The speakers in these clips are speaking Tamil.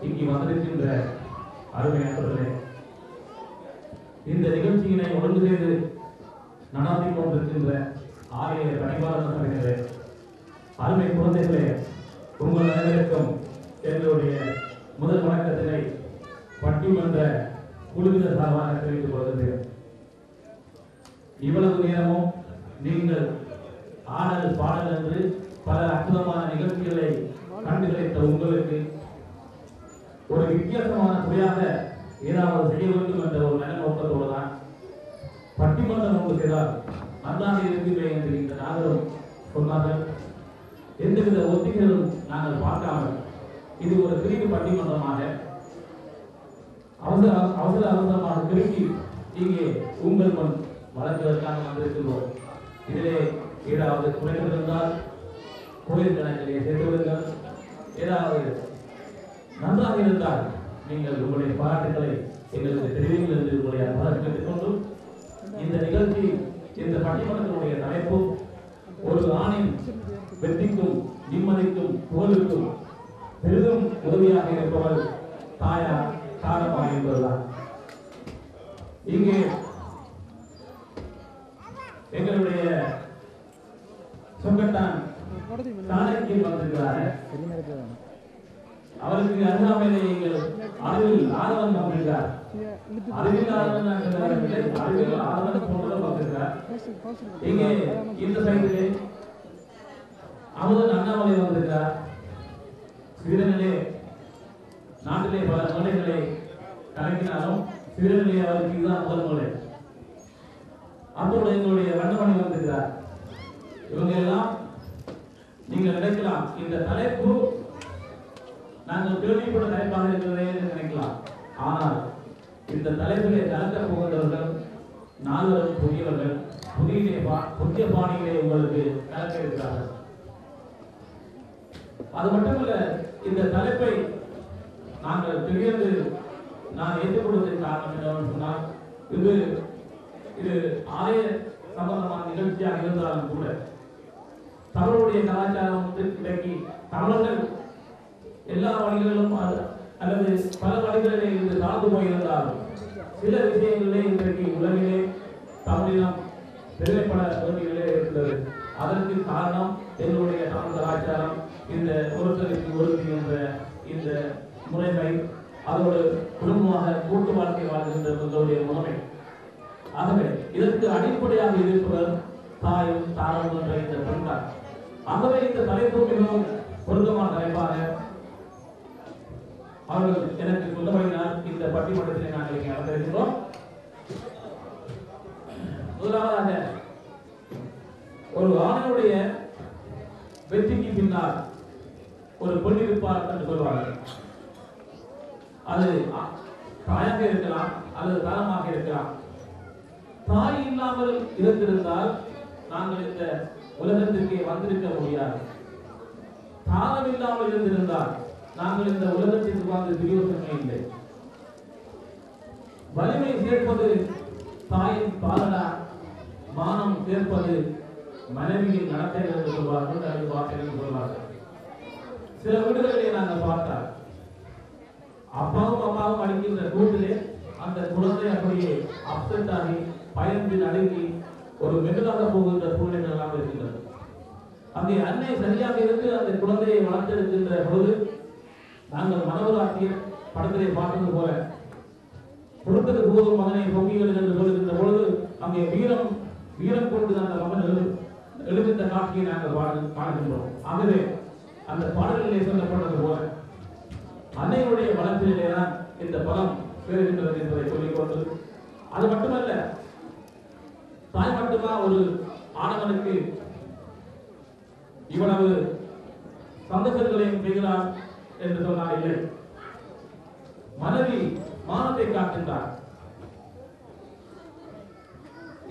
இங்கு வந்திருக்கின்ற அருமையானவர்களே இந்த நிகழ்ச்சியினை ஒழுங்கு செய்து நடத்தி கொண்டிருக்கின்ற ஆலய பணிவாளர் சபையினரே அருமை குழந்தைகளே உங்கள் அனைவருக்கும் எங்களுடைய முதல் வணக்கத்தினை பட்டிமன்ற குழுவினர் சார்பாக தெரிவித்துக் கொள்கிறேன் இவ்வளவு நேரமும் நீங்கள் ஆடல் பாடல் என்று பல அற்புதமான நிகழ்ச்சிகளை கண்டுகளித்த உங்களுக்கு ஒரு வித்தியாசமான துறையாக ஏதாவது செய்ய வேண்டும் என்ற ஒரு நல்ல நோக்கத்தோடு தான் பட்டிமன்றம் நோக்கு செய்தால் நன்றாக இருக்கிறேன் என்று இந்த நாகரும் சொன்னார்கள் எந்தவித ஒத்திகளும் நாங்கள் பார்க்காமல் இது ஒரு பிரிவு பட்டிமன்றமாக. அவசர அவசர அவசரமாக திருப்பி இங்கே உங்கள் முன் வழங்குவதற்காக வந்திருக்கின்றோம். இதிலே ஏதாவது குறைகள் இருந்தால் கோயில் கணக்கிலே சேர்த்து விடுங்கள். ஏதாவது நன்றாக இருந்தால் நீங்கள் உங்களுடைய பாராட்டுகளை எங்களுக்கு தெரிவிங்கள் என்று உங்களுடைய பாராட்டுக் கொண்டு இந்த நிகழ்ச்சி இந்த பட்டிமன்றத்தினுடைய தலைப்பு ஒரு ஆணின் வெற்றிக்கும் நிம்மதிக்கும் புகழுக்கும் பெரிதும் உதவியாக இருப்பவர் தாயார் தாரப்பா என்பதுதான் இங்கே எங்களுடைய சொங்கட்டான் சாணக்கியம் வந்திருக்கிறார். அவருக்கு அருகாமையிலே எங்கள் அறிவில் ஆதவன் வந்திருக்கிறார் அறிவில் ஆதவன் அறிவில் ஆதவன் போன்றவர் வந்திருக்கிறார் இங்கே இந்த சைடிலே அமுதன் அண்ணாமலை வந்திருக்கிறார் சிறுநிலை நாட்டிலே பல மொழிகளை கலக்கினாலும் சிறுநிலை அவருக்கு இதுதான் முதல் மொழி அப்போது எங்களுடைய வண்ணமணி வந்திருக்கிறார் இவங்க எல்லாம் நீங்கள் நினைக்கலாம் இந்த தலைப்பு நாங்கள் கேள்விப்பட்ட தலைப்பாக இருக்கிறதே நினைக்கலாம். ஆனால் இந்த தலைப்பிலே கலக்க போகிறவர்கள் நால்வரும் புதியவர்கள் புதிய பா- புதிய பாணிகளை உங்களுக்கு கலக்க இருக்கிறார்கள். அது மட்டுமல்ல இந்த தலைப்பை நாங்கள் திடீர்ந்து நான் ஏற்றுக்கொள்வதற்கு காரணம் என்னவென்று சொன்னால் இது இது ஆலய சம்பந்தமான நிகழ்ச்சியாக இருந்தாலும் கூட தமிழுடைய கலாச்சாரம் வந்து இன்றைக்கு தமிழர்கள் எல்லா வழிகளிலும் அல்லது பல வழிகளிலே இருந்து தாழ்ந்து போயிருந்தாலும் சில விஷயங்களிலே இன்றைக்கு உலகிலே தமிழினம் பெருமைப்பட வேண்டியதிலே இருக்கிறது அதற்கு காரணம் எங்களுடைய தமிழ் கலாச்சாரம் இந்த ஒருத்தருக்கு ஒருத்தி என்ற இந்த முறைமை அதோடு குடும்பமாக கூட்டு வாழ்க்கை வாழ்கின்ற எங்களுடைய முறைமை. ஆகவே இதற்கு அடிப்படையாக இருப்பவர் தாயும் தாரம் என்ற இந்த பெண்கள் ஆகவே இந்த தலைப்பு மிகவும் பொருத்தமான தலைப்பாக அவர்கள் எனக்கு சொல்லவையினால் இந்த பட்டிமன்றத்தில் நாங்கள் இங்கே அமர்ந்திருக்கிறோம் முதலாவதாக ஒரு ஆணையுடைய வெற்றிக்கு பின்னால் ஒரு பெண் இருப்பார் என்று சொல்வார்கள். அது தாயாக இருக்கலாம் அல்லது தானமாக இருக்கலாம். தாய் இல்லாமல் இருந்திருந்தால் நாங்கள் இந்த உலகத்திற்கே வந்திருக்க முடியாது. தாரம் இல்லாமல் இருந்திருந்தால் நாங்கள் இந்த உலகத்திற்கு வந்து பிரயோசனமே இல்லை. வலிமை சேர்ப்பது தாயின் பாலனா மானம் சேர்ப்பது மனைவியின் நடத்தைகள் என்று சொல்வார்கள் அல்லது வார்த்தைகள் என்று சொல்வார்கள். சில வீடுகளிலே நாங்கள் பார்த்தால் அப்பாவும் அம்மாவும் அடிக்கின்ற கூட்டிலே அந்த குழந்தை அப்படியே அப்செட் ஆகி பயந்து நடுங்கி ஒரு மெதுவாக போகின்ற சூழ்நிலை எல்லாம் இருக்கின்றது. அங்கே அன்னை சரியாக இருந்து அந்த குழந்தையை வளர்த்தெடுக்கின்ற பொழுது நாங்கள் மனோராட்சிய படத்திலே பார்த்தது போல கொடுத்தது போதும் மதனை பொங்கிகள் என்று சொல்லுகின்ற பொழுது அங்கே வீரம் வீரம் கொண்டு அந்த மகன் எழு எழுகின்ற காட்சியை நாங்கள் பாடு காணுகின்றோம் ஆகவே அந்த பாடலிலே சொல்லப்பட்டது போல அன்னையுடைய வளர்ச்சியிலே தான் இந்த பலம் பெறுகின்றது என்பதை சொல்லிக்கொண்டு அது மட்டுமல்ல தாய் மட்டுமா ஒரு ஆடவனுக்கு இவ்வளவு சந்தோஷங்களையும் செய்கிறார் என்று சொன்னால் இல்லை. மனைவி மானத்தை காட்டுகிறார்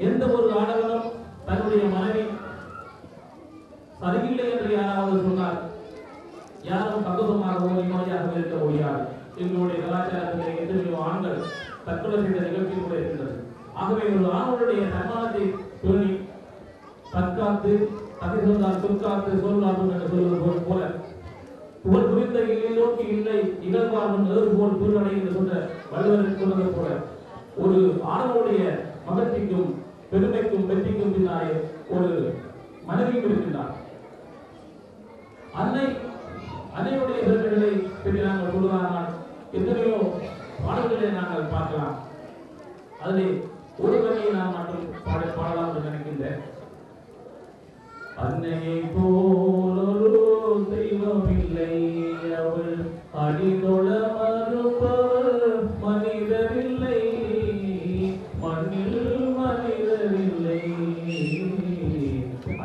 எந்த ஒரு ஆடவனும் தன்னுடைய மனைவி சரியில்லை என்று யாராவது சொன்னார் யாரும் சந்தோஷமாகவோ நிம்மதியாகவோ இருக்க முடியாது. எங்களுடைய கலாச்சாரத்திலே எத்தனையோ ஆண்கள் தற்கொலை செய்த நிகழ்ச்சி கூட இருக்கின்றது. ஆகவே ஒரு ஆணுடைய தன்மானத்தை சொல்லி தற்காத்து தகை சொல்லால் சொற்காத்து சொல்லாகும் என்று சொல்வது போல போல புகழ் புரிந்த இல்லோக்கி இல்லை இகழ்வார்வன் ஏறு போல் என்று சொன்ன வள்ளுவர் சொன்னது போல ஒரு ஆணவனுடைய மகத்திற்கும் பெருமைக்கும் வெற்றிக்கும் பின்னாலே ஒரு மனைவியும் இருக்கின்றார் அன்னை அன்னையுடைய பெருமைகளை பற்றி நாங்கள் சொல்லுவார்கள் எத்தனையோ பாடல்களை நாங்கள் பார்க்கலாம். அதிலே ஒரு வகையை நான் மட்டும் பாட பாடலாம் என்று நினைக்கின்றேன். அன்னையை போ அடிதொழ மறுப்பவர் மனிதரில்லை. மண்ணில் மனிதரில்லை.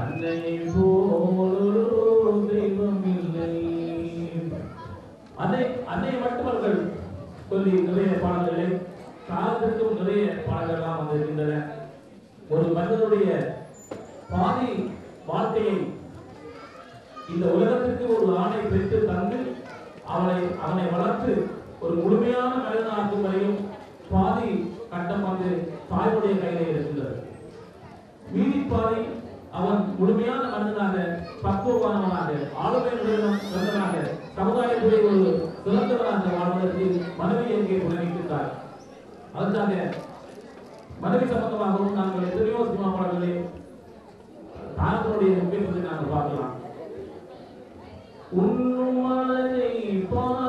அன்னையை போல் தெய்வம் இல்லை அன்னை அன்னை மட்டுமர்கள் சொல்லி நிறைய பாடல்களை காலத்திற்கும் நிறைய பாடல்கள்லாம் வந்திருக்கின்றன. ஒரு மனிதனுடைய பாதி வாழ்க்கையை இந்த உலகத்திற்கு ஒரு ஆணை பெற்று தந்து அவனை அவனை வளர்த்து ஒரு முழுமையான மனிதனாக்கும் வரையும் பாதி கட்டம் வந்து தாயுடைய கையிலே இருக்கின்றது. மீதி பாதி அவன் முழுமையான மனிதனாக பக்குவமானவனாக ஆளுமை நிறுவனமாக சமுதாயத்திலே ஒரு சிறந்தவனாக வாழ்வதற்கு மனைவி எங்கே புலனிக்கின்றார் அதற்காக மனைவி சம்பந்தமாகவும் நாங்கள் எத்தனையோ சினிமா பாடல்களை தாரத்தினுடைய முக்கியத்துவத்தை நாங்கள் பார்க்கலாம். உண்ணுமான upon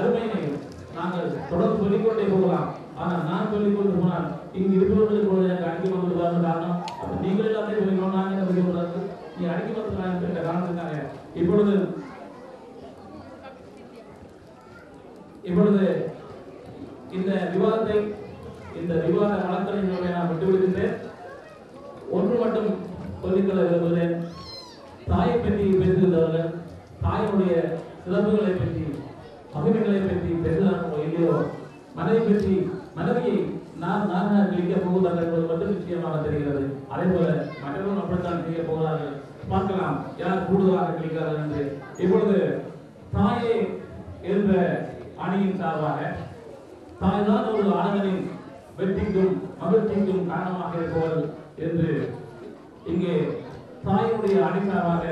தாயினுடைய அருமையை நாங்கள் தொடர்ந்து சொல்லிக்கொண்டே போகலாம். ஆனால் நான் சொல்லிக்கொண்டு போனால் இங்கு இருப்பவர்களுக்கு கூட எனக்கு அடிக்க வந்துள்ளதாக காரணம். அப்ப நீங்கள் எல்லாத்தையும் சொல்லிக்கணும் நாங்கள் என்ன சொல்லிக்கூடாது நீ அடிக்க வந்துருக்காங்க என்ற காரணத்துக்காக இப்பொழுது இப்பொழுது இந்த விவாதத்தை இந்த விவாத வழக்கறிஞர்களை நான் விட்டுவிடுகின்றேன். ஒன்று மட்டும் சொல்லிக்கொள்ள விரும்புகிறேன். தாயை பற்றி பேசுகின்றவர்கள் தாயினுடைய சிறப்புகளை பற்றி மகிமைகளை பற்றி பேசுகிறார்களோ இல்லையோ மனைவி பற்றி மனைவியை நான் நானாக கிழிக்க போவதாக என்பது மட்டும் நிச்சயமாக தெரிகிறது. அதே போல மற்றவர்கள் அப்படித்தான் கிழிக்க போகிறார்கள். பார்க்கலாம் யார் கூடுதலாக கிழிக்கிறார்கள் என்று. இப்பொழுது தாயே என்ற அணியின் சார்பாக தாய்தான் ஒரு ஆடவனின் வெற்றிக்கும் மகிழ்ச்சிக்கும் காரணமாக இருப்பவர் என்று இங்கே தாயினுடைய அணிசாராக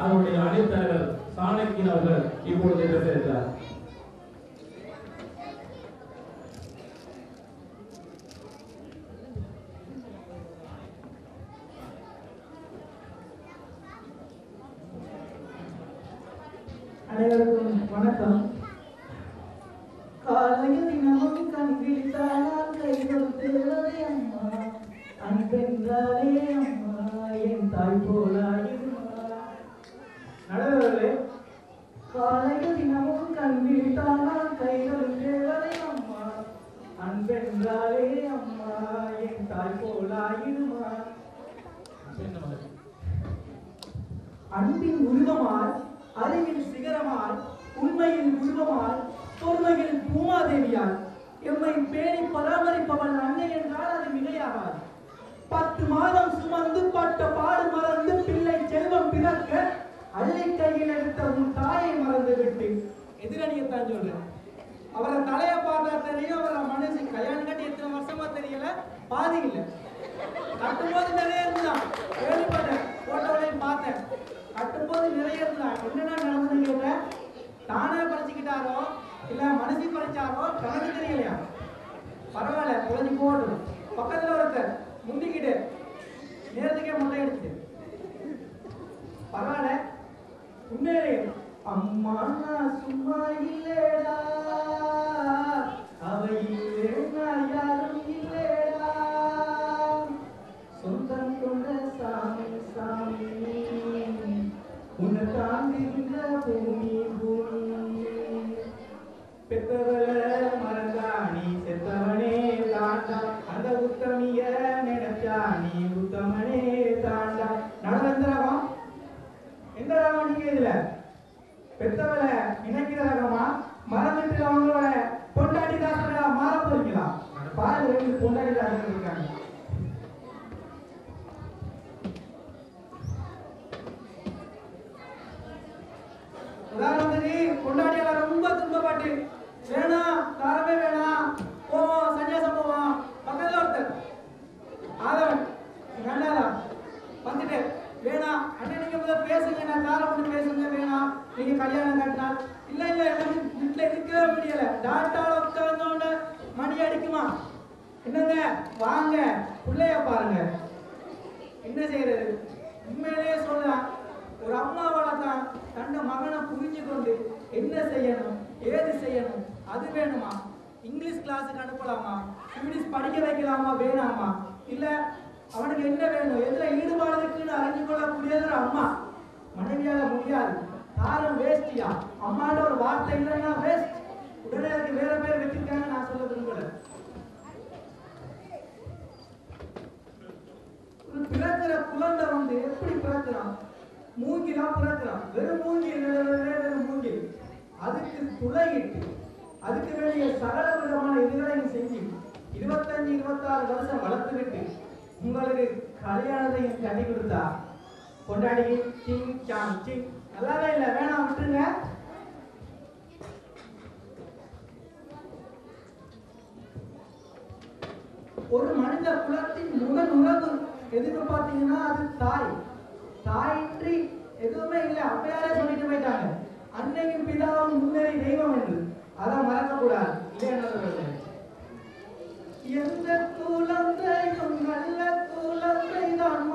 அவருடைய அணித்தலைவர் சாணக்கியன் அவர்கள் இப்பொழுது பேச அனைவருக்கும் வணக்கம். காலையில் தினமும் கண் விழித்தால் கை கொடுத்தேவதே அம்மா அன்பென்றாலே அம்மா என் தாய் போலாயிருமா நடுவர்களே காலையில் தினமும் கண் விழித்தால் கை கொடுத்தேவதே அம்மா அன்பென்றாலே அம்மா என் தாய் போலாயிருமா அன்பின் உருவமாக அறிவின் சிகரமாய் உண்மையின் உருவமாய் பொறுமையில் பூமாதேவியாய் எம்மை பேணி பராமரிப்பவள் அன்னை என்றால் அது மிகையாகாது. பத்து மாதம் சுமந்து பட்ட பாடு மறந்து பிள்ளை செல்வம் பிறக்க அள்ளி கையில் எடுத்த உன் தாயை மறந்து விட்டு எதிரணியத்தான் சொல்றேன். அவரை தலைய பார்த்தா தெரியும் அவரை மனசு கல்யாணம் கட்டி எத்தனை வருஷமா தெரியல. பாதி இல்லை. கட்டும்போது நிறைய சொன்னது நிறைவேறல என்னென்ன நடந்ததுன்னு கேட்ட தானே பறிச்சுக்கிட்டாரோ இல்ல மனசு பறிச்சாரோ கணக்கு தெரியலையா? பரவாயில்ல குழந்தை போடும் பக்கத்துல ஒருத்தர் முந்திக்கிட்டு நேரத்துக்கே முட்டை எடுத்து பரவாயில்ல. உண்மையிலே அம்மா சும்மா இல்லடா அடிக்குமா? என்னங்க? வாங்க. பிள்ளைய பாருங்க. என்ன செய்யறது? உண்மையிலேயே சொல்லலாம் ஒரு அம்மாவால தான் தன்னை மகனை புரிஞ்சு கொண்டு என்ன செய்யணும் ஏது செய்யணும் அது வேணுமா? இங்கிலீஷ் கிளாஸுக்கு அனுப்பலாமா? இங்கிலீஷ் படிக்க வைக்கலாமா? வேணாமா? இல்ல அவனுக்கு என்ன வேணும்? எதுல ஈடுபாடு இருக்குன்னு அறிஞ்சு கொள்ளக்கூடியது அம்மா. மனைவியால முடியாது. காரம் வேஸ்டியா அம்மாட்ட ஒரு வார்த்தை இல்லைன்னா வேஸ்ட் உடனே அதுக்கு வேற பேர் வச்சிருக்காங்க நான் சொல்ல விரும்பல ஒரு பிறக்கிற குழந்தை வந்து எப்படி பிறக்கிறான்? மூங்கிலாம் பிறக்கிறான். வெறும் மூங்கில் வெறும் மூங்கில். அதுக்கு துளையிட்டு அதுக்கு வேண்டிய சகல விதமான இதுகளையும் செஞ்சு இருபத்தஞ்சு இருபத்தாறு வருஷம் வளர்த்துக்கிட்டு உங்களுக்கு கல்யாணத்தையும் கட்டி கொடுத்தா கொண்டாடி சிங் சாங் சிங். நல்லாவே இல்லை வேணாம் விட்டுருங்க. ஒரு மனித குலத்தின் முதல் உறவு எதுக்கு பார்த்தீங்கன்னா அது தாய். தாயின்றி எதுவுமே இல்லை. அப்பயாரே சொல்லிட்டு போயிட்டாங்க. அன்னைக்கு பிதாவும் முன்னேறி தெய்வம் என்று. அதை மறக்கக்கூடாது. கூடாது என்ன எந்த குழந்தையும் நல்ல குழந்தை தான்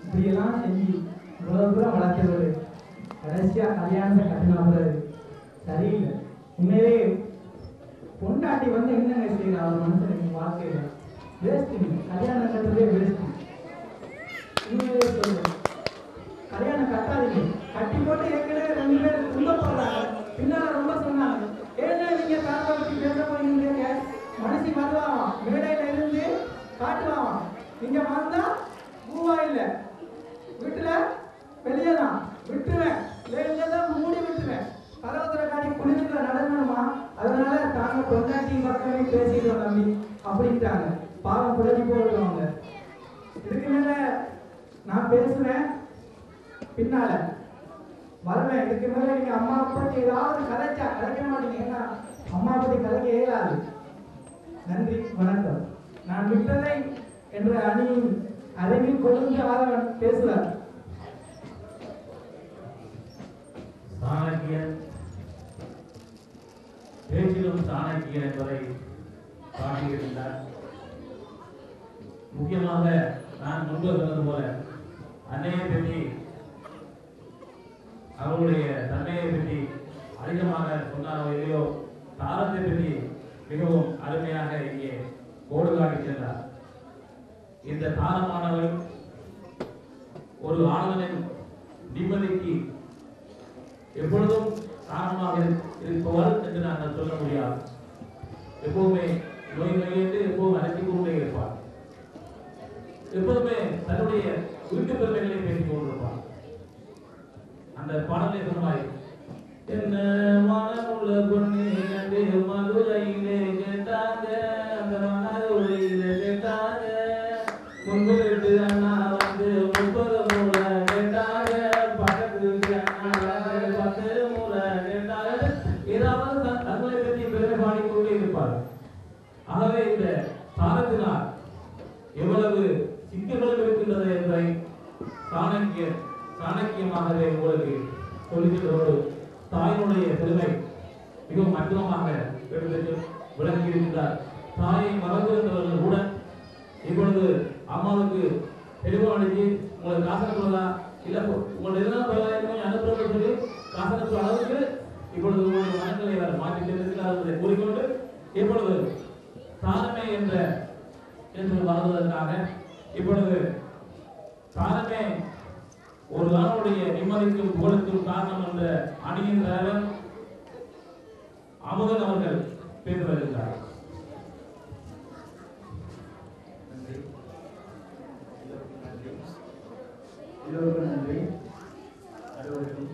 இப்படியெல்லாம் செஞ்சு இவ்வளவு தூரம் வளர்க்கிறவரு. கடைசியா கல்யாணத்தை கட்டினாப்புல சரியில்லை உண்மையிலே பொண்டாட்டி வந்து என்னங்க செய்யறா அவர் மனுஷனுக்கு வாழ்க்கையில வேஸ்ட் கல்யாணம் கட்டுறதே வேஸ்ட் உண்மையிலே சொல்றேன் கல்யாணம் கட்டாதீங்க கட்டி போட்டு ஏற்கனவே ரெண்டு பேர் துன்பப்படுறாங்க பின்னால ரொம்ப சொன்னாங்க ஏன்னா நீங்க தாத்தா பத்தி பேச போறீங்க மனசு வருவான் மேடையில இருந்து காட்டுவான் நீங்க வந்தா பூவா இல்ல வீட்டுல வெளியே தான் விட்டுருவேன் இல்ல தான் மூடி விட்டுருவேன் பரவத்துல காட்டி குளிர்ல நடக்கணுமா அதனால தாங்க பொண்டாட்டி பக்கமே பேசிடுவோம் தம்பி. அப்படின்ட்டாங்க. பாவம் புடஞ்சி போடுவாங்க இதுக்கு மேல நான் பேசுவேன். பின்னால. வருவேன். இதுக்கு மேல நீங்க அம்மா பத்தி ஏதாவது கதைச்சா கதைக்க மாட்டீங்க. ஏன்னா அம்மா பத்தி கதைக்க இயலாது. நன்றி. வணக்கம். நான் விட்டதை என்ற அணியின் அறிவில் கொழுந்து ஆதவன் பேசுவார் சாணக்கியன் பேச்சிலும் சாணக்கியன் என்பதை காட்டியிருந்தார். முக்கியமாக நான் முன்பு சொன்னது போல அன்னையை பற்றி அவருடைய தன்மையை பற்றி அதிகமாக சொன்னாரோ இல்லையோ தாரத்தை பற்றி மிகவும் அருமையாக இங்கே கோடு காட்டி சென்றார். இந்த தாரமானவர் ஒரு ஆளுநரின் நிம்மதிக்கு எப்பொழுதும் காரணமாக இருப்பவர் என்று நாங்கள் சொல்ல முடியாது. எப்பவுமே நோய் நோயேற்று எப்பவும் அழைத்து கொண்டே இருப்பார். எப்போதுமே தன்னுடைய வீட்டு பெருமைகளை பேசிக் கொண்டிருப்பார். அந்த பாடலை சொன்னாய் என்ன மனமுள்ள பொண்ணு மதுரையிலே வாழ்வதற்காக இப்பொழுது தானமே ஒரு தானுடைய நிம்மதிக்கும் புகழுக்கும் காரணம் என்ற அணியின் தலைவர் அமுதன் அவர்கள் பேர் வருகிறார். நன்றி எல்லோருக்கும் நன்றி எல்லோருக்கும் நன்றி அலுவலகம்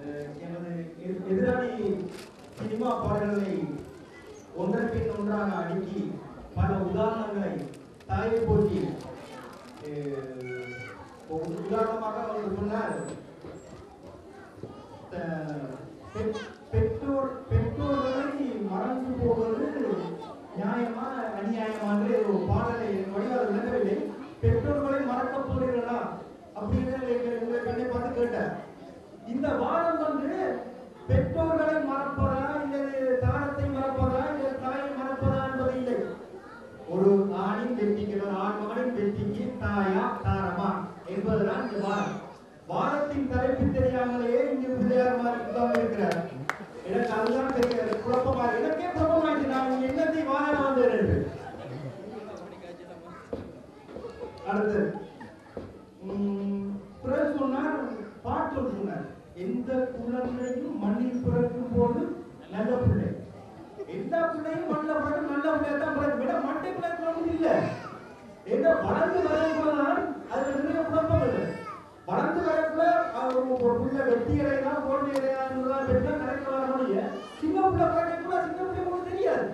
அஹ் எனது எதிர்- எதிராளி சினிமா பாடல்களை ஒன்றன் பின் ஒன்றாக அடுக்கி பல உதாரணங்களை தாயை போட்டி அஹ், ஒரு உதாரணமாக அவர் சொன்னார் அஹ், பெற்- பெற்றோர் பெற்றோர்களை மறந்து போவது நியாயமா அநியாயமா என்று ஒரு பாடலை என் வடிவாக விளங்கவில்லை. பெற்றோர்களை மறக்க போறீர்களா அப்படின்னு எங்க- எங்களை என்னை பார்த்து கேட்டார் இந்த வாதம் வந்து பெற்றோர்களை மறப்பதா இல்லது தாரத்தை மறப்பதா இல்லது தாயை மறப்பதா என்பது இல்லை ஒரு ஆணின் வெற்றிக்கு ஒரு ஆண் மகனின் வெற்றிக்கு தாயா தாரமா என்பதுதான் இந்த வாரம் வாரத்தின் தலைப்பு தெரியாமலேயே இங்கு பிள்ளையார் மாதிரி உட்கார்ந்து இருக்கிறார் எனக்கு அதுதான் தெரியாது குழப்பமா இருக்கு. எனக்கே குழப்பமாயிடுச்சு நான் இங்க என்னத்தை வாரம் வந்தேன் என்று அடுத்து உம், பிறகு சொன்னார் பாட்டு ஒன்று சொன்னார் எந்த குழந்தையும் மண்ணில் பிறக்கும் போது நல்ல பிள்ளை. எந்த பிள்ளையும் மண்ணில் பிறக்கும் நல்ல பிள்ளையா தான் பிறக்கும். விட மண்டை பிள்ளைக்கு இல்ல. ஏன்னா வளர்ந்து வரக்குள்ளதான் அதுல நிறைய குழப்பம் இல்லை வளர்ந்து வரக்குள்ள ஒரு பிள்ளை வெட்டி இறையா கோட்டை இறையான்றதா வெட்டா கரைக்க வர முடியும் சின்ன பிள்ளை பிறக்கக்குள்ள சின்ன பிள்ளை உங்களுக்கு தெரியாது.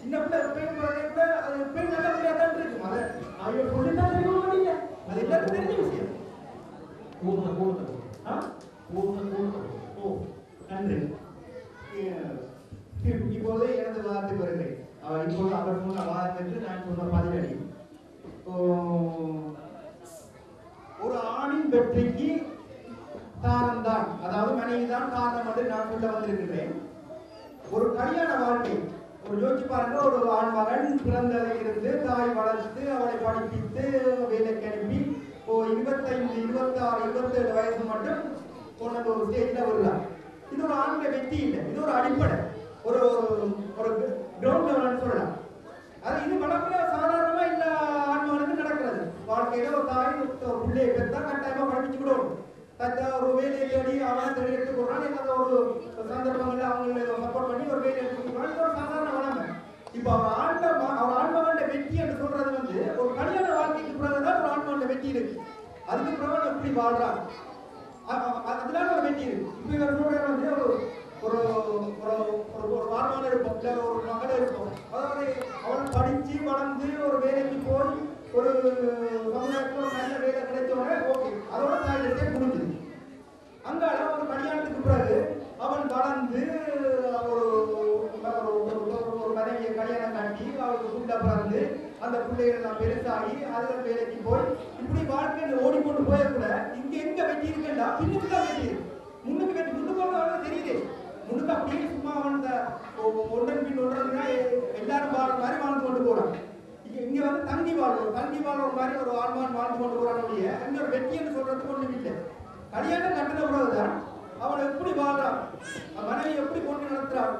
சின்ன பிள்ளை எப்பயும் பிறக்கக்குள்ள அது எப்பயும் நல்ல பிள்ளையா தான் இருக்கும். அதை அவங்க சொல்லித்தான் தெரிய முடியல அது எல்லாருக்கும் தெரிஞ்ச விஷயம். கூர்ந்த கூர்ந்த ஆ? கூர்ந்த ஓ நன்றி இப்போது எனது வார்த்தை வருகிறேன் அவர் இப்போது அவர் சொன்ன வாதம் என்று நான் சொன்ன பதிலடி இப்போ, ஒரு ஆணின் வெற்றிக்கு காரணம் தான். அதாவது மனைவி தான் காரணம் என்று நான் சொல்ல வந்திருக்கிறேன் ஒரு கல்யாண வாழ்க்கை. ஒரு யோசிச்சு பாருங்க ஒரு ஆண் மகன் பிறந்ததிலிருந்து தாய் வளர்த்து அவளை படிப்பித்து வேலைக்கு அனுப்பி இப்போ இருபத்தைந்து இருபத்தாறு இருபத்தேழு வயசு மட்டும் கொண்டு ஒரு ஸ்டேஜில் வருவார் இது ஒரு ஆன்மீக வெற்றி இல்லை இது ஒரு அடிப்படை ஒரு ஒரு- கிரவுண்ட் லெவல்னு சொல்லலாம். அது இது வளர்ப்புல சாதாரணமா இல்ல ஆண்மகனுக்கு நடக்கிறது. வாழ்க்கையில ஒரு தாய் ஒரு பிள்ளையை பெற்றா கட்டாயமா படிச்சு விடணும் தத்தா ஒரு வேலையை தேடி அவனை தேடி எடுத்து கொடுறான் ஏதாவது ஒரு சந்தர்ப்பங்கள்ல அவங்களை சப்போர்ட் பண்ணி ஒரு வேலையை எடுத்து கொடுறான் இது ஒரு சாதாரண வளமை. இப்போ அவர் ஆண்ட அவன் அவர் வெற்றி என்று சொல்றது வந்து ஒரு கல்யாண வாழ்க்கைக்கு பிறகுதான் ஒரு ஆன்மகண்ட வெற்றி இருக்கு. அதுக்கு பிறகு எப்படி வாழ்றான்? அ- ஒரு வெற்றி இருக்கு. இவர் சொல்ற வந்து ஒரு ஒரு ஒரு ஒரு ஒரு இருப்போம். இல்லை ஒரு மகன் இருப்போம். அதாவது அவன் படித்து வளர்ந்து ஒரு வேலைக்கு போய் ஒரு சமுதாயத்தில் ஒரு நல்ல வேலை கிடைச்ச ஓகே. அதோட தாயிடத்தே முடிஞ்சுது. அங்கால ஒரு கல்யாணத்துக்கு பிறகு அவன் வளர்ந்து ஒரு ஒரு ஒரு- மனைவியை கல்யாணம் காட்டி அவளுக்கு புள்ள பிறந்து அந்த பிள்ளைகள் எல்லாம் பெருசாகி அதில் வேலைக்கு போய் இப்படி வாழ்க்கையில் ஓடிக்கொண்டு போய கூட இங்க எங்க வெட்டி இருக்குன்னா பின்னுக்கு தான் வெட்டி முன்னுக்கு வெட்டி முன்னுக்கு அவனுக்கு தெரியுது. முன்னுக்கு அப்படியே சும்மா அவன் இந்த ஒன்றன் பின் ஒன்றா எல்லாரும் வாழ்ற மாதிரி வாழ்ந்து கொண்டு போறான். இங்க இங்க வந்து தங்கி வாழ்றோம் தங்கி வாழ்ற மாதிரி ஒரு ஆழ்வான் வாழ்ந்து கொண்டு போறான் ஒழிய அங்க ஒரு வெற்றின்னு சொல்றதுக்கு ஒண்ணும் இல்லை. கல்யாணம் கட்டின உறவுதான் அவளை எப்படி வாழ்றான்? அவன் மனைவி எப்படி கொண்டு நடத்துறான்?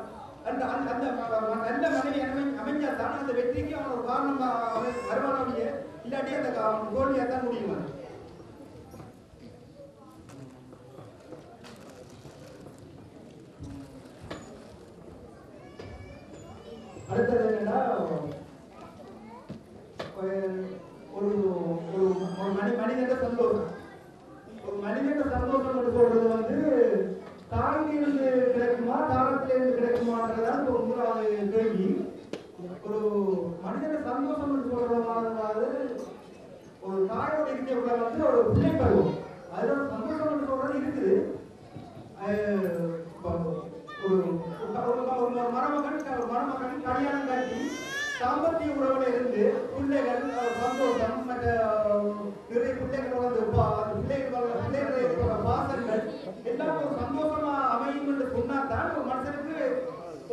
அந்த அந்த அந்த நல்ல மனைவி அமை அமைஞ்சா தான் அந்த வெற்றிக்கு அவன் ஒரு காரணமா அவன் இல்லாட்டி அந்த க- தான் முடியும் அவன். அடுத்தது என்னன்னா ஒரு ஒரு ஒரு மனிதனுக்கு சந்தோஷம். ஒரு மனிதனுக்கு சந்தோஷம் என்று சொல்றது வந்து தாங்கிலிருந்து கிடைக்குமா தாரத்திலிருந்து கிடைக்குமான்றதான் ஒரு மூணாவது கேள்வி. ஒரு மனிதனுக்கு சந்தோஷம் என்று சொல்றதாவது ஒரு தாயோட இருக்கிறவங்க வந்து ஒரு பிள்ளை பருவம் அதுல ஒரு சந்தோஷம் என்று சொல்றது இருக்குது அஹ் இப்போ ஒரு ஒரு ஒரு ஒரு மருமகன் ஒரு மருமகன் கல்யாணம் கட்டி தாம்பத்திய உறவுல இருந்து பிள்ளைகள் அஹ், சந்தோஷம் மற்ற அஹ், நிறைய பிள்ளைகளோட அந்த பா- அந்த பிள்ளைகளோட பிள்ளைகளோட பாசங்கள் எல்லாம் ஒரு சந்தோஷமா அமையும் என்று சொன்னாதான் ஒரு மனுஷனுக்கு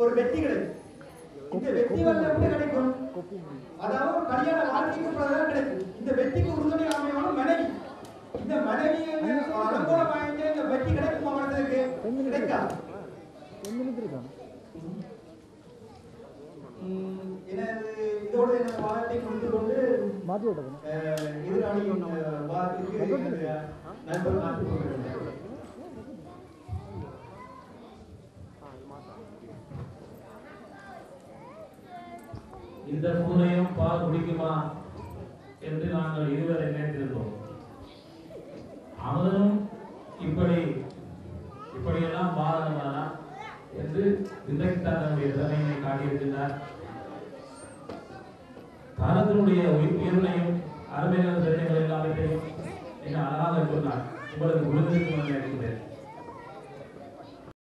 ஒரு வெற்றி கிடைக்கும் இந்த வெற்றி வந்து எப்படி கிடைக்கும்? அதாவது கல்யாண வாழ்க்கைக்கு பிறகுதான் கிடைக்கும். இந்த வெற்றிக்கு உறுதுணை அமையணும் மனைவி. இந்த மனைவி அனுகூலம் வாங்கி இந்த வெற்றி கிடைக்கும் அவனுக்கு கிடைக்காது. இதோடு எனது வாதத்தை முடித்துக் கொண்டு அஹ், வாதத்திற்கு நண்பர் காத்துக் கொண்டிருந்தார் இந்த பூனையும் பால் குடிக்குமா என்று நாங்கள் இருவரை நினைத்திருந்தோம். அவனும் இப்படி இப்படியெல்லாம் பாதகமானா? என்று இன்றைக்கு தன்னுடைய நம்முடைய திறமையை காட்டியிருக்கிறார் காலத்தினுடைய உயிரினையும் அருமையான திறமைகள் எல்லாவற்றையும் என்ன அழகாக சொன்னார் உங்களுக்கு விழுந்திருக்கும் என்று நினைக்கிறேன்